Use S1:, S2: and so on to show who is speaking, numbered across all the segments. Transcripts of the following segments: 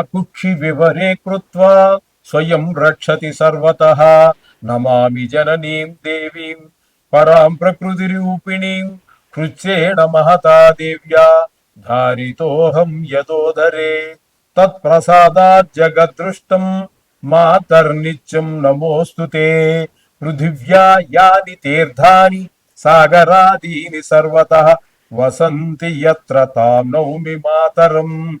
S1: కుక్షి వివరే కృత్వా. స్వయం రక్షతి సర్వతః. నమామి జననీం దేవీం. పరాం ప్రకృతి రూపిణీం. కృత్యేణ మహతా దేవ్యా. ధారితోహం యదోధరే తత్ప్రసాదాత్ జగదృష్టం. మాతర్నిత్యం నమోస్తు తే పృథివ్యా యాని తీర్థాని. సాగరాదీని సర్వతః. వసంతి యత్ర తాం నౌమి మాతరం.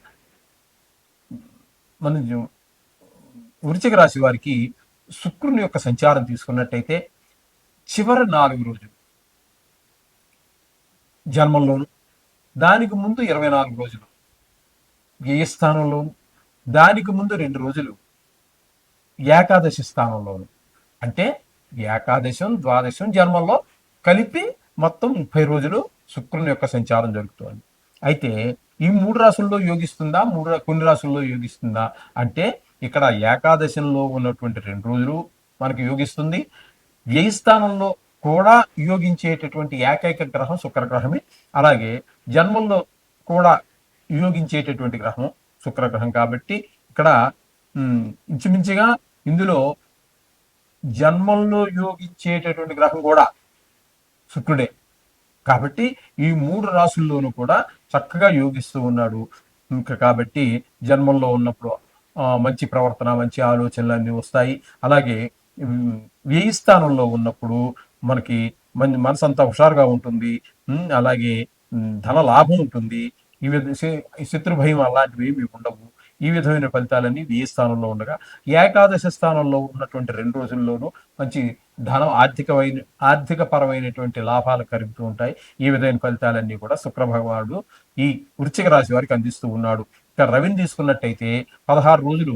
S1: మన వృచిక రాశి వారికి శుక్రుని యొక్క సంచారం తీసుకున్నట్టయితే చివరి నాలుగు రోజులు జన్మంలోను దానికి ముందు ఇరవై నాలుగు రోజులు వ్యయ స్థానంలోను దానికి ముందు రెండు రోజులు ఏకాదశి స్థానంలోను. అంటే ఏకాదశం ద్వాదశం జన్మంలో కలిపి మొత్తం ముప్పై రోజులు శుక్రుని యొక్క సంచారం జరుగుతుంది. అయితే ఈ మూడు రాసుల్లో యోగిస్తుందా? మూడు కొన్ని రాసుల్లో యోగిస్తుందా? అంటే ఇక్కడ ఏకాదశంలో ఉన్నటువంటి రెండు రోజులు మనకి యోగిస్తుంది. వ్యయ స్థానంలో కూడా యోగించేటటువంటి ఏకైక గ్రహం శుక్రగ్రహమే. అలాగే జన్మంలో కూడా యోగించేటటువంటి గ్రహం శుక్రగ్రహం కాబట్టి ఇక్కడ ఇంచుమించుగా ఇందులో జన్మంలో యోగించేటటువంటి గ్రహం కూడా శుక్రుడే. కాబట్టి ఈ మూడు రాసుల్లోనూ కూడా చక్కగా యోగిస్తూ ఉన్నాడు. ఇంకా కాబట్టి జన్మంలో ఉన్నప్పుడు ఆ, మంచి ప్రవర్తన మంచి ఆలోచనలు అన్నీ వస్తాయి. అలాగే ఉమ్, వ్యయ స్థానంలో ఉన్నప్పుడు మనకి మన మనసు అంతా హుషారుగా ఉంటుంది. అలాగే ధన లాభం ఉంటుంది. ఈ విధ శత్రు భయం అలాంటివి ఏమి ఉండవు. ఈ విధమైన ఫలితాలన్నీ వ్యయ స్థానంలో ఉండగా ఏకాదశ స్థానంలో ఉన్నటువంటి రెండు రోజుల్లోనూ మంచి ధనం ఆర్థికమైన ఆర్థిక పరమైనటువంటి లాభాలు కలుగుతూ ఉంటాయి. ఈ విధమైన ఫలితాలన్నీ కూడా శుక్రభగవానుడు ఈ వృశ్చిక రాశి వారికి అందిస్తూ ఉన్నాడు. ఇక రవిని తీసుకున్నట్టయితే పదహారు రోజులు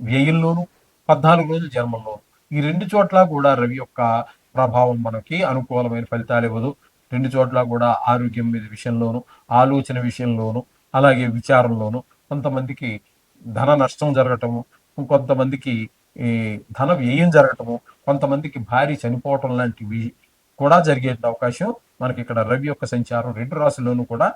S1: వ్యయంలోను పద్నాలుగు రోజులు జన్మంలోను. ఈ రెండు చోట్ల కూడా రవి యొక్క ప్రభావం మనకి అనుకూలమైన ఫలితాలు ఇవ్వదు. రెండు చోట్ల కూడా ఆరోగ్యం మీద విషయంలోను ఆలోచన విషయంలోను అలాగే విచారంలోను కొంతమందికి ధన నష్టం జరగటము కొంతమందికి ఈ ధన వ్యయం జరగటము కొంతమందికి భారీ చనిపోవటం లాంటివి కూడా జరిగే అవకాశం మనకి ఇక్కడ రవి యొక్క సంచారం రెండు రాశుల్లోనూ కూడా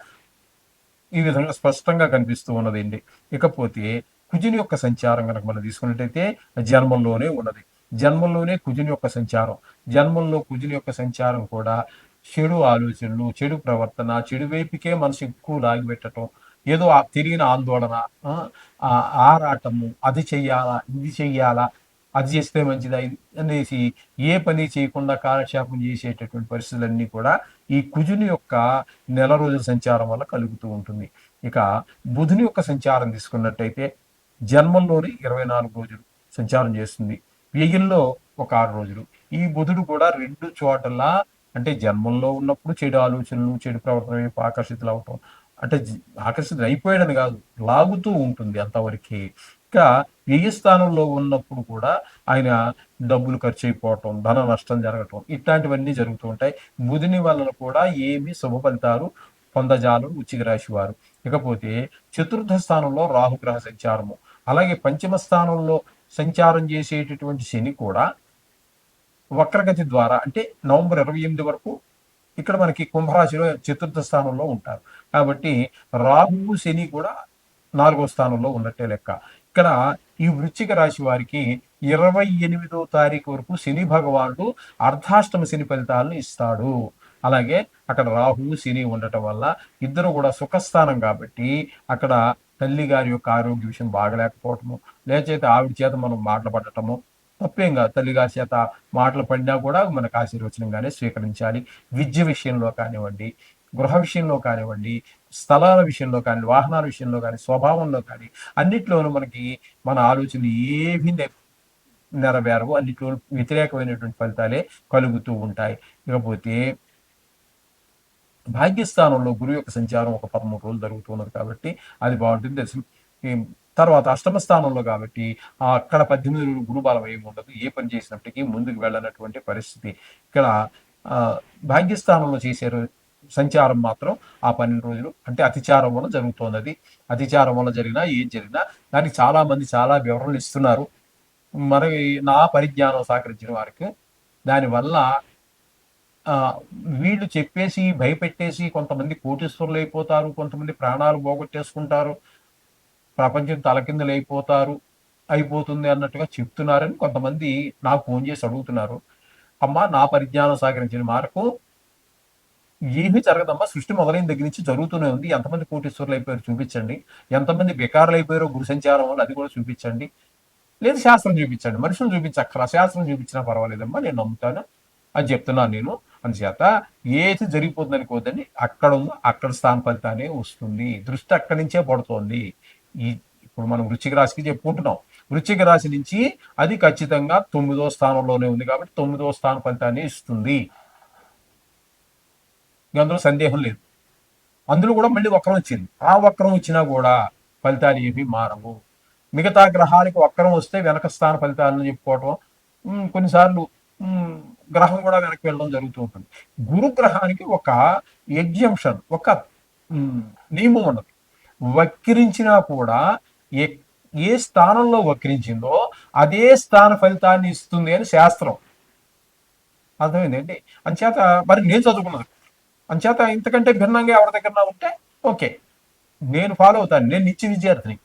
S1: ఈ విధంగా స్పష్టంగా కనిపిస్తూ ఉన్నదండి. ఇకపోతే కుజుని యొక్క సంచారం కనుక మనం తీసుకున్నట్టయితే జన్మంలోనే ఉన్నది. జన్మంలోనే కుజుని యొక్క సంచారం. జన్మంలో కుజుని యొక్క సంచారం కూడా చెడు ఆలోచనలు చెడు ప్రవర్తన చెడు వైపుకే మనసు ఎక్కువ లాగిపెట్టడం ఏదో ఆ తిరిగిన ఆందోళన ఆరాటము అది చెయ్యాలా ఇది చెయ్యాలా అది చేస్తే మంచిదా అనేసి ఏ పని చేయకుండా కాలక్షేపం చేసేటటువంటి పరిస్థితులన్నీ కూడా ఈ కుజుని యొక్క నెల రోజుల సంచారం వల్ల కలుగుతూ ఉంటుంది. ఇక బుధుని యొక్క సంచారం తీసుకున్నట్టయితే జన్మంలోని ఇరవై నాలుగు రోజులు సంచారం చేస్తుంది. వెయ్యిల్లో ఒక ఆరు రోజులు. ఈ బుధుడు కూడా రెండు చోటల అంటే జన్మంలో ఉన్నప్పుడు చెడు ఆలోచనలు చెడు ప్రవర్తన వైపు ఆకర్షితులు అవటం అంటే జ- అయిపోయాడని కాదు లాగుతూ ఉంటుంది అంతవరకు. ఇంకా వ్యయ స్థానంలో ఉన్నప్పుడు కూడా ఆయన డబ్బులు ఖర్చు అయిపోవటం ధన నష్టం జరగటం ఇట్లాంటివన్నీ జరుగుతూ ఉంటాయి. బుధుని వలన కూడా ఏమి శుభ ఫలితాలు పొందజాలు ఉచిక రాశి వారు. ఇకపోతే చతుర్థ స్థానంలో రాహుగ్రహ సంచారము. అలాగే పంచమ స్థానంలో సంచారం చేసేటటువంటి శని కూడా వక్రగతి ద్వారా అంటే నవంబర్ ఇరవై ఎనిమిది వరకు ఇక్కడ మనకి కుంభరాశిలో చతుర్థ స్థానంలో ఉంటారు. కాబట్టి రాహువు శని కూడా నాలుగో స్థానంలో ఉన్నట్టే లెక్క. ఇక్కడ ఈ వృశ్చిక రాశి వారికి ఇరవై ఎనిమిదో తారీఖు వరకు శని భగవానుడు అర్ధాష్టమ శని ఫలితాలను ఇస్తాడు. అలాగే అక్కడ రాహువు శని ఉండటం వల్ల ఇద్దరు కూడా సుఖస్థానం కాబట్టి అక్కడ తల్లి గారి యొక్క ఆరోగ్య విషయం బాగలేకపోవటము లేచైతే ఆవిడ చేత మనం మాట్లాడటము తప్పేం కాదు తల్లిగా చేత మాటలు పడినా కూడా మనకు ఆశీర్వచనంగానే స్వీకరించాలి. విద్య విషయంలో కానివ్వండి గృహ విషయంలో కానివ్వండి స్థలాల విషయంలో కానీ వాహనాల విషయంలో కానీ స్వభావంలో కానీ అన్నిట్లోనూ మనకి మన ఆలోచనలు ఏవి నెరవేరవు. అన్నిట్లో వ్యతిరేకమైనటువంటి ఫలితాలే కలుగుతూ ఉంటాయి. ఇకపోతే భాగ్యస్థానంలో గురువు యొక్క సంచారం ఒక పదమూడు రోజులు జరుగుతున్నది కాబట్టి అది బాగుంటుంది. తర్వాత అష్టమ స్థానంలో కాబట్టి అక్కడ పద్దెనిమిది రోజులు గురుబలం ఏమి ఉండదు. ఏ పని చేసినప్పటికీ ముందుకు వెళ్ళనటువంటి పరిస్థితి. ఇక్కడ ఆ, భాగ్యస్థానంలో చేశారు సంచారం మాత్రం ఆ పన్నెండు రోజులు అంటే అతిచారం వల్ల జరుగుతోంది. అతిచారం వల్ల జరిగినా ఏం జరిగినా దానికి చాలా మంది చాలా వివరణలు ఇస్తున్నారు. మరి నా పరిజ్ఞానం సహకరించిన వారికి దానివల్ల ఆ, వీళ్ళు చెప్పేసి భయపెట్టేసి కొంతమంది కోటీశ్వరులు అయిపోతారు కొంతమంది ప్రాణాలు పోగొట్టేసుకుంటారు. ప్రపంచం తలకిందులు అయిపోతారు అయిపోతుంది అన్నట్టుగా చెప్తున్నారని కొంతమంది నాకు ఫోన్ చేసి అడుగుతున్నారు. అమ్మా నా పరిజ్ఞానం సహకరించిన మార్కు ఏమీ జరగదమ్మా సృష్టి మొదలైన దగ్గర నుంచి జరుగుతూనే ఉంది. ఎంతమంది కోటీశ్వరులు అయిపోయారు చూపించండి. ఎంతమంది బికారులు అయిపోయారో గురు సంచారం వల్ల అది కూడా చూపించండి. లేదు శాస్త్రం చూపించండి. మనుషులు చూపించక్కల శాస్త్రం చూపించినా పర్వాలేదమ్మా నేను నమ్ముతాను. అని చెప్తున్నాను నేను. అందుచేత ఏది జరిగిపోతుంది అనుకోవద్దండి అక్కడ ఉందో అక్కడ స్థాన ఫలితానే వస్తుంది. దృష్టి అక్కడి నుంచే పడుతోంది. ఈ ఇప్పుడు మనం వృశ్చిక రాశికి చెప్పుకుంటున్నాం. వృశ్చిక రాశి నుంచి అది ఖచ్చితంగా తొమ్మిదో స్థానంలోనే ఉంది కాబట్టి తొమ్మిదో స్థాన ఫలితాన్ని ఇస్తుంది. అందులో సందేహం లేదు. అందులో కూడా మళ్ళీ వక్రం వచ్చింది. ఆ వక్రం వచ్చినా కూడా ఫలితాలు ఏవి మారవు. మిగతా గ్రహాలకు వక్రం వస్తే వెనక స్థాన ఫలితాలను చెప్పుకోవటం కొన్నిసార్లు గ్రహం కూడా వెనక్కి వెళ్ళడం జరుగుతూ ఉంటుంది. గురు గ్రహానికి ఒక ఎగ్జంప్షన్ ఒక నియమం ఉన్నది. వక్రించినా కూడా ఏ ఏ స్థానంలో వక్రించిందో అదే స్థాన ఫలితాన్ని ఇస్తుంది అని శాస్త్రం. అర్థమైందండి? అంచేత మరి నేను చదువుకున్నాను. అంచేత ఇంతకంటే భిన్నంగా ఎవరి దగ్గర ఉంటే ఓకే. నేను ఫాలో అవుతాను. నేను నిత్య విద్యార్థిని.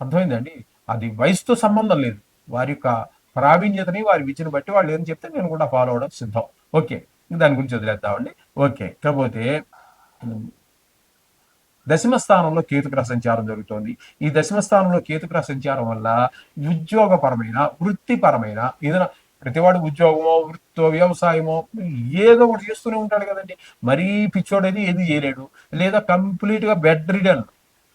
S1: అర్థమైందండి? అది వయసుతో సంబంధం లేదు. వారి యొక్క ప్రావీణ్యతని వారి విద్యను బట్టి వాళ్ళు ఏం చెప్తే నేను కూడా ఫాలో అవడం సిద్ధం. ఓకే. దాని గురించి వదిలేద్దామండి. ఓకే. కాకపోతే దశమ స్థానంలో కేతుగ్రహ సంచారం జరుగుతోంది. ఈ దశమ స్థానంలో కేతుగ్రహ సంచారం వల్ల ఉద్యోగపరమైన వృత్తిపరమైన ఏదైనా ప్రతివాడు ఉద్యోగమో వృత్తో వ్యవసాయమో ఏదో ఒకటి చేస్తూనే ఉంటాడు కదండి. మరీ పిచ్చోడేది ఏది చేయలేడు. లేదా కంప్లీట్గా బెడ్ రిడన్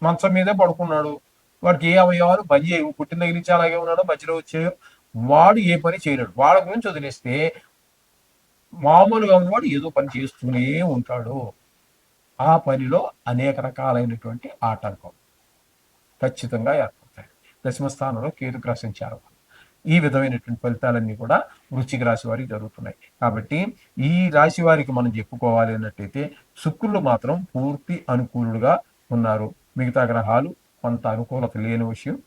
S1: మంచం మీదే పడుకున్నాడు. వాడికి ఏ అవయవాలు పని చేయవు. పుట్టిన దగ్గర నుంచి అలాగే ఉన్నాడో మధ్యలో వచ్చాయో వాడు ఏ పని చేయలేడు. వాళ్ళ గురించి వదిలేస్తే మామూలుగా ఉన్నవాడు ఏదో పని చేస్తూనే ఉంటాడు. ఆ పనిలో అనేక రకాలైనటువంటి ఆటంకం ఖచ్చితంగా ఏర్పడతాయి. దశమస్థానంలో కేతు గ్రసించారు ఈ విధమైనటువంటి ఫలితాలన్నీ కూడా వృశ్చిక రాశి వారికి జరుగుతున్నాయి. కాబట్టి ఈ రాశి వారికి మనం చెప్పుకోవాలి అన్నట్టయితే శుక్రులు మాత్రం పూర్తి అనుకూలుడుగా ఉన్నారు. మిగతా గ్రహాలు కొంత అనుకూలత లేని విషయం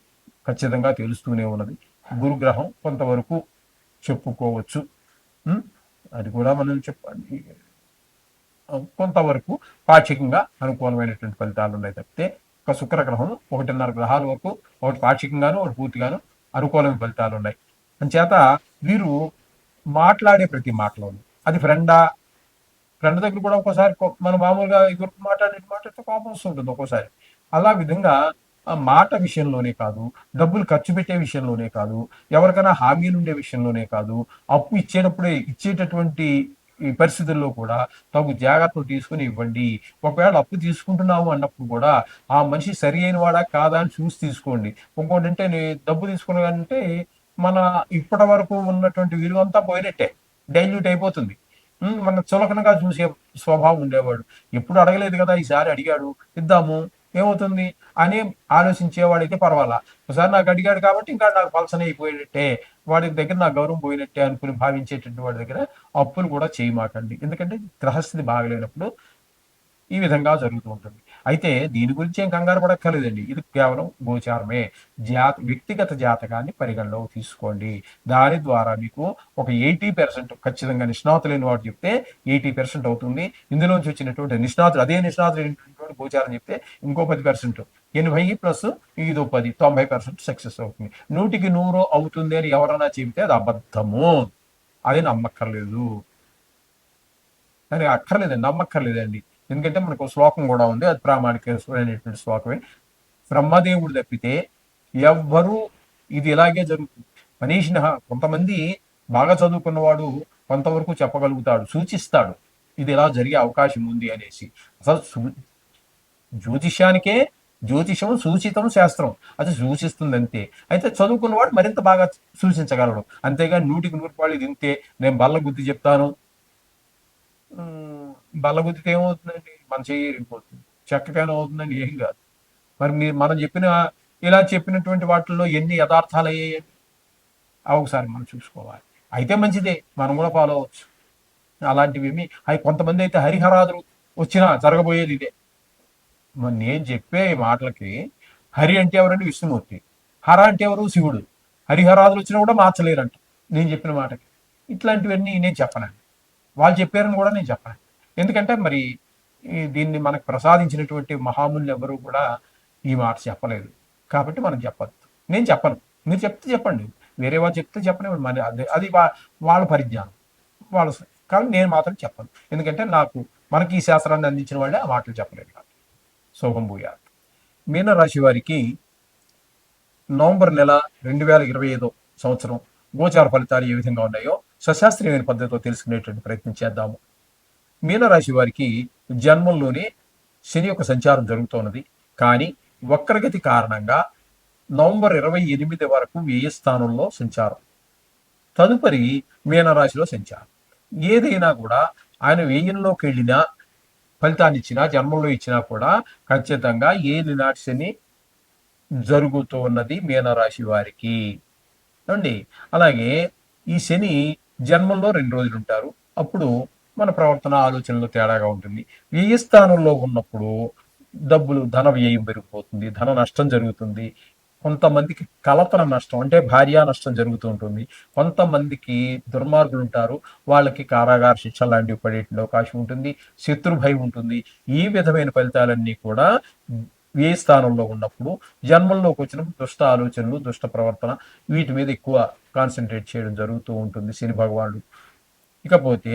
S1: ఖచ్చితంగా తెలుస్తూనే ఉన్నది. గురుగ్రహం కొంతవరకు చెప్పుకోవచ్చు. అది కూడా మనం చెప్పండి కొంతవరకు పాక్షికంగా అనుకూలమైనటువంటి ఫలితాలు ఉన్నాయి తప్పితే ఒక శుక్రగ్రహం ఒకటిన్నర గ్రహాల వరకు ఒకటి పాక్షికంగాను ఒకటి పూర్తిగాను అనుకూలమైన ఫలితాలు ఉన్నాయి. అంచేత వీరు మాట్లాడే ప్రతి మాటలోను అది ఫ్రెండా ఫ్రెండ్ దగ్గర కూడా ఒక్కోసారి మనం మామూలుగా ఎదురు మాట్లాడే మాట్లాడితే కోపం వస్తుంటుంది ఒక్కోసారి. అలా విధంగా ఆ మాట విషయంలోనే కాదు డబ్బులు ఖర్చు పెట్టే విషయంలోనే కాదు ఎవరికైనా హామీలు ఉండే విషయంలోనే కాదు అప్పు ఇచ్చేటప్పుడే ఇచ్చేటటువంటి పరిస్థితుల్లో కూడా తగు జాగ్రత్తలు తీసుకుని ఇవ్వండి. ఒకవేళ అప్పు తీసుకుంటున్నాము అన్నప్పుడు కూడా ఆ మనిషి సరి అయిన వాడా కాదా అని చూసి తీసుకోండి. ఇంకోటి అంటే డబ్బు తీసుకున్నానంటే మన ఇప్పటి వరకు ఉన్నటువంటి విలువ అంతా పోయినట్టే. డైల్యూట్ అయిపోతుంది. మన చులకనగా చూసే స్వభావం ఉండేవాడు. ఎప్పుడు అడగలేదు కదా ఈసారి అడిగాడు. ఇద్దాము ఏమవుతుంది? అని ఆలోచించేవాడైతే పర్వాలా. ఒకసారి నాకు అడిగాడు కాబట్టి ఇంకా నాకు పలసన అయిపోయినట్టే. వాడి దగ్గర నా గౌరవం పోయినట్టే అనుకుని భావించేటువంటి వాడి దగ్గర అప్పులు కూడా చేయమాకండి. ఎందుకంటే గ్రహస్థితి బాగలేనప్పుడు ఈ విధంగా జరుగుతూ ఉంటుంది. అయితే దీని గురించి ఏం కంగారు పడక్కర్లేదండి. ఇది కేవలం గోచారమే. జాత వ్యక్తిగత జాతకాన్ని పరిగణలోకి తీసుకోండి. దాని ద్వారా మీకు ఒక ఎయిటీ పర్సెంట్ ఖచ్చితంగా నిష్ణాతు లేని వాడు చెప్తే ఎయిటీ పర్సెంట్ అవుతుంది. ఇందులోంచి వచ్చినటువంటి నిష్ణాతులు అదే నిష్ణాతులైనటువంటి వాడు గోచారం చెప్తే ఇంకో పది పర్సెంట్. ఎనభై ప్లస్ ఇదో పది తొంభై పర్సెంట్ సక్సెస్ అవుతుంది. నూటికి నూరు అవుతుంది అని ఎవరైనా చెబితే అది అబద్ధము. అది నమ్మక్కర్లేదు. దానికి అక్కర్లేదండి నమ్మక్కర్లేదండి. ఎందుకంటే మనకు శ్లోకం కూడా ఉంది అది ప్రామాణిక శ్లోకమే. బ్రహ్మదేవుడు తప్పితే ఎవ్వరూ ఇది ఇలాగే జరుగుతుంది. మనీషిన కొంతమంది బాగా చదువుకున్నవాడు కొంతవరకు చెప్పగలుగుతాడు సూచిస్తాడు ఇది ఇలా జరిగే అవకాశం ఉంది అనేసి. అసలు జ్యోతిష్యానికే జ్యోతిషం సూచితం శాస్త్రం. అది సూచిస్తుంది అంతే అయితే చదువుకున్నవాడు మరింత బాగా సూచించగలడు. అంతేగాని నూటికి నూరు పాళ్ళు తింటే నేను బల్ల గుద్ది చెప్తాను. ఉమ్, బల్ల ఏమవుతుందండి మన చెయ్యి ఎరిగిపోతుంది చెక్కకైనా అవుతుందని ఏం కాదు. మరి మీరు మనం చెప్పిన ఇలా చెప్పినటువంటి వాటిల్లో ఎన్ని యథార్థాలు అయ్యాయి అవి ఒకసారి మనం చూసుకోవాలి. అయితే మంచిదే మనం కూడా ఫాలో అవ్వచ్చు. అలాంటివి ఏమి అవి కొంతమంది అయితే హరిహరాదులు వచ్చినా జరగబోయేది ఇదే. మరి నేను చెప్పే మాటలకి హరి అంటే ఎవరండి? విష్ణుమూర్తి. హర అంటే ఎవరు? శివుడు. హరిహరాదులు వచ్చినా కూడా మార్చలేరంట. నేను చెప్పిన మాటకి. ఇట్లాంటివన్నీ నేను చెప్పను వాళ్ళు చెప్పారని కూడా నేను చెప్పను ఎందుకంటే మరి ఈ దీన్ని మనకు ప్రసాదించినటువంటి మహాములు ఎవరు కూడా ఈ మాట చెప్పలేదు. కాబట్టి మనం చెప్పద్దు. నేను చెప్పను. మీరు చెప్తే చెప్పండి. వేరే వాళ్ళు చెప్తే చెప్పని మరి అది అది వా- వాళ్ళ పరిజ్ఞానం. వాళ్ళ కానీ నేను మాత్రం చెప్పను. ఎందుకంటే నాకు మనకి ఈ శాస్త్రాన్ని అందించిన వాళ్ళే ఆ మాటలు చెప్పలేదు నాకు. శోభం మీనరాశి వారికి నవంబర్ నెల రెండు వేల ఇరవై ఐదో సంవత్సరం గోచార ఫలితాలు ఏ విధంగా ఉన్నాయో సశాస్త్రీయమైన పద్ధతిలో తెలుసుకునేటువంటి ప్రయత్నం చేద్దాము. మీనరాశి వారికి జన్మంలోనే శని యొక్క సంచారం జరుగుతున్నది కానీ వక్రగతి కారణంగా నవంబర్ ఇరవై ఎనిమిది వరకు వ్యయ స్థానంలో సంచారం? తదుపరి మీనరాశిలో సంచారం. ఏదైనా కూడా ఆయన వ్యయంలోకి వెళ్ళినా ఫలితాన్ని ఇచ్చినా జన్మంలో ఇచ్చినా కూడా ఖచ్చితంగా ఏది నాటి శని జరుగుతూ ఉన్నది మీనరాశి వారికి. అండి అలాగే ఈ శని జన్మంలో రెండు రోజులు ఉంటారు. అప్పుడు మన ప్రవర్తన ఆలోచనలో తేడాగా ఉంటుంది. వ్యయ స్థానంలో ఉన్నప్పుడు డబ్బులు ధన వ్యయం పెరిగిపోతుంది ధన నష్టం జరుగుతుంది. కొంతమందికి కలతన నష్టం అంటే భార్య నష్టం జరుగుతూ ఉంటుంది. కొంతమందికి దుర్మార్గులు ఉంటారు వాళ్ళకి కారాగార శిక్ష లాంటివి పడేటువంటి అవకాశం ఉంటుంది. శత్రు భయం ఉంటుంది. ఈ విధమైన ఫలితాలన్నీ కూడా ఏ స్థానంలో ఉన్నప్పుడు జన్మల్లోకి వచ్చినప్పుడు దుష్ట ఆలోచనలు దుష్ట ప్రవర్తన వీటి మీద ఎక్కువ కాన్సన్ట్రేట్ చేయడం జరుగుతూ ఉంటుంది శని భగవానుడు. ఇకపోతే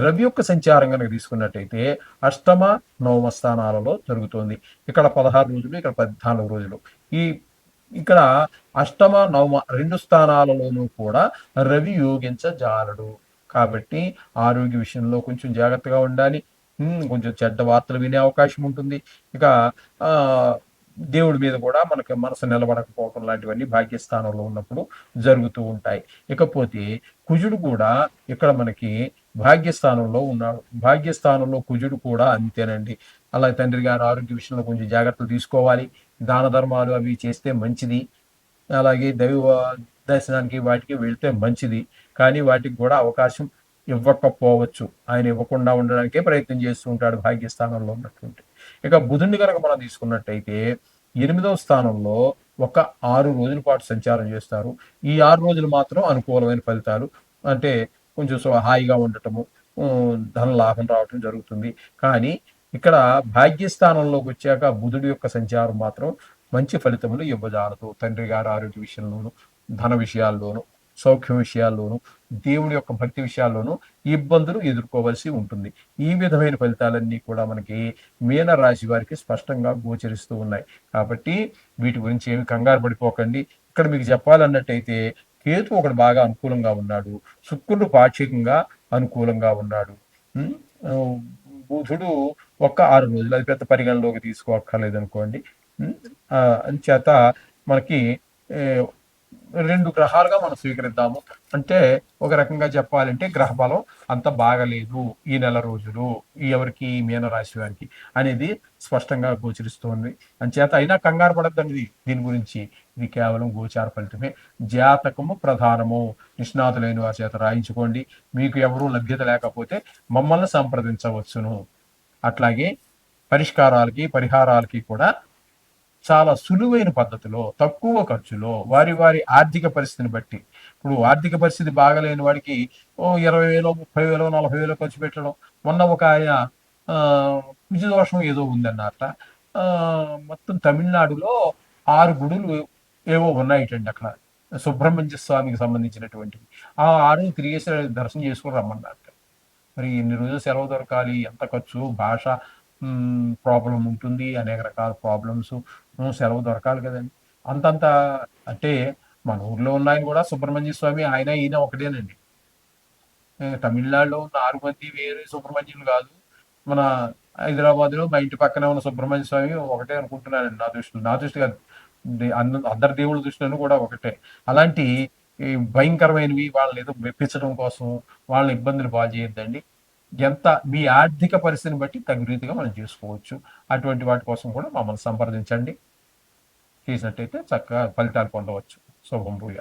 S1: రవి యొక్క సంచారం కనుక తీసుకున్నట్టయితే అష్టమ నవమ స్థానాలలో జరుగుతుంది. ఇక్కడ పదహారు రోజులు ఇక్కడ పద్నాలుగు రోజులు. ఈ ఇక్కడ అష్టమ నవమ రెండు స్థానాలలోనూ కూడా రవి యోగించజాలడు. కాబట్టి ఆరోగ్య విషయంలో కొంచెం జాగ్రత్తగా ఉండాలి. కొంచెం చెడ్డ వార్తలు వినే అవకాశం ఉంటుంది. ఇక దేవుడి మీద కూడా మనకి మనసు నిలబడకపోవటం లాంటివన్నీ భాగ్యస్థానంలో ఉన్నప్పుడు జరుగుతూ ఉంటాయి. ఇకపోతే కుజుడు కూడా ఇక్కడ మనకి భాగ్యస్థానంలో ఉన్నాడు భాగ్యస్థానంలో కుజుడు కూడా అంతేనండి. అలా తండ్రి గారు ఆరోగ్య విషయంలో కొంచెం జాగ్రత్తలు తీసుకోవాలి. దాన ధర్మాలు అవి చేస్తే మంచిది. అలాగే దైవ దర్శనానికి వాటికి వెళ్తే మంచిది. కానీ వాటికి కూడా అవకాశం ఇవ్వకపోవచ్చు. ఆయన ఇవ్వకుండా ఉండడానికే ప్రయత్నం చేస్తూ ఉంటాడు భాగ్యస్థానంలో ఉన్నటువంటి. ఇక బుధుడిని కనుక మనం తీసుకున్నట్టయితే ఎనిమిదవ స్థానంలో ఒక ఆరు రోజుల పాటు సంచారం చేస్తారు. ఈ ఆరు రోజులు మాత్రం అనుకూలమైన ఫలితాలు. అంటే కొంచెం హాయిగా ఉండటము ధన లాభం రావటం జరుగుతుంది. కానీ ఇక్కడ భాగ్యస్థానంలోకి వచ్చాక బుధుడి యొక్క సంచారం మాత్రం మంచి ఫలితములు ఇవ్వజాలదు. తండ్రి గారి ఆరోగ్య విషయంలోను ధన విషయాల్లోను సౌఖ్యం విషయాల్లోను దేవుడి యొక్క భక్తి విషయాల్లోనూ ఇబ్బందులు ఎదుర్కోవలసి ఉంటుంది. ఈ విధమైన ఫలితాలన్నీ కూడా మనకి మీన రాశి వారికి స్పష్టంగా గోచరిస్తూ ఉన్నాయి. కాబట్టి వీటి గురించి ఏమి కంగారు పడిపోకండి. ఇక్కడ మీకు చెప్పాలన్నట్టయితే కేతు ఒకడు బాగా అనుకూలంగా ఉన్నాడు. శుక్రుడు పాక్షికంగా అనుకూలంగా ఉన్నాడు. బుధుడు ఒక్క ఆరు రోజులు అది పెద్ద పరిగణలోకి తీసుకోక్కర్లేదు అనుకోండి అంచేత మనకి రెండు గ్రహాలుగా మనం స్వీకరిద్దాము. అంటే ఒక రకంగా చెప్పాలంటే గ్రహ బలం అంత బాగలేదు ఈ నెల రోజులు ఈ ఎవరికి? ఈ వారికి అనేది స్పష్టంగా గోచరిస్తోంది. అంచేత అయినా కంగారు పడద్దండి దీని గురించి ఇది కేవలం గోచార ఫలితమే. జాతకము ప్రధానము. నిష్ణాతులైన వారి చేత రాయించుకోండి. మీకు ఎవరూ లభ్యత లేకపోతే మమ్మల్ని సంప్రదించవచ్చును. అట్లాగే పరిష్కారాలకి పరిహారాలకి కూడా చాలా సులువైన పద్ధతిలో తక్కువ ఖర్చులో వారి వారి ఆర్థిక పరిస్థితిని బట్టి. ఇప్పుడు ఆర్థిక పరిస్థితి బాగలేని వాడికి ఓ ఇరవై వేలో ముప్పై వేలో నలభై వేలో ఖర్చు పెట్టడం. మొన్న ఒక ఆయన దోషం ఏదో ఉందన్నట మొత్తం తమిళనాడులో ఆరు గుడులు ఏవో ఉన్నాయిటండి అక్కడ. సుబ్రహ్మణ్య స్వామికి సంబంధించినటువంటివి. ఆ ఆరు తిరిగేసి దర్శనం చేసుకుని రమ్మన్నారు మరి ఎన్ని రోజులు సెలవు దొరకాలి ఎంత ఖర్చు భాష ప్రాబ్లం ఉంటుంది అనేక రకాల ప్రాబ్లమ్స్ సెలవు దొరకాలి కదండి. అంతంత అంటే మన ఊర్లో ఉన్న ఆయన కూడా సుబ్రహ్మణ్య స్వామి ఆయన ఈయన ఒకటేనండి. తమిళనాడులో ఉన్న ఆరు మంది వేరే సుబ్రహ్మణ్యులు కాదు. మన హైదరాబాద్లో మా ఇంటి పక్కనే ఉన్న సుబ్రహ్మణ్య స్వామి ఒకటే అనుకుంటున్నానండి నా దృష్టిలో. నా దృష్టి కాదు అందరి దేవుళ్ళ దృష్టిలోనూ కూడా ఒకటే. అలాంటి ఈ భయంకరమైనవి వాళ్ళని ఏదో మెప్పించడం కోసం వాళ్ళని ఇబ్బందులు పాలు చేయొద్దండి. ఎంత మీ ఆర్థిక పరిస్థితిని బట్టి తగు రీతిగా మనం చేసుకోవచ్చు. అటువంటి వాటి కోసం కూడా మమ్మల్ని సంప్రదించండి. చేసినట్టయితే చక్కగా ఫలితాలు పొందవచ్చు. శుభం భూయాలు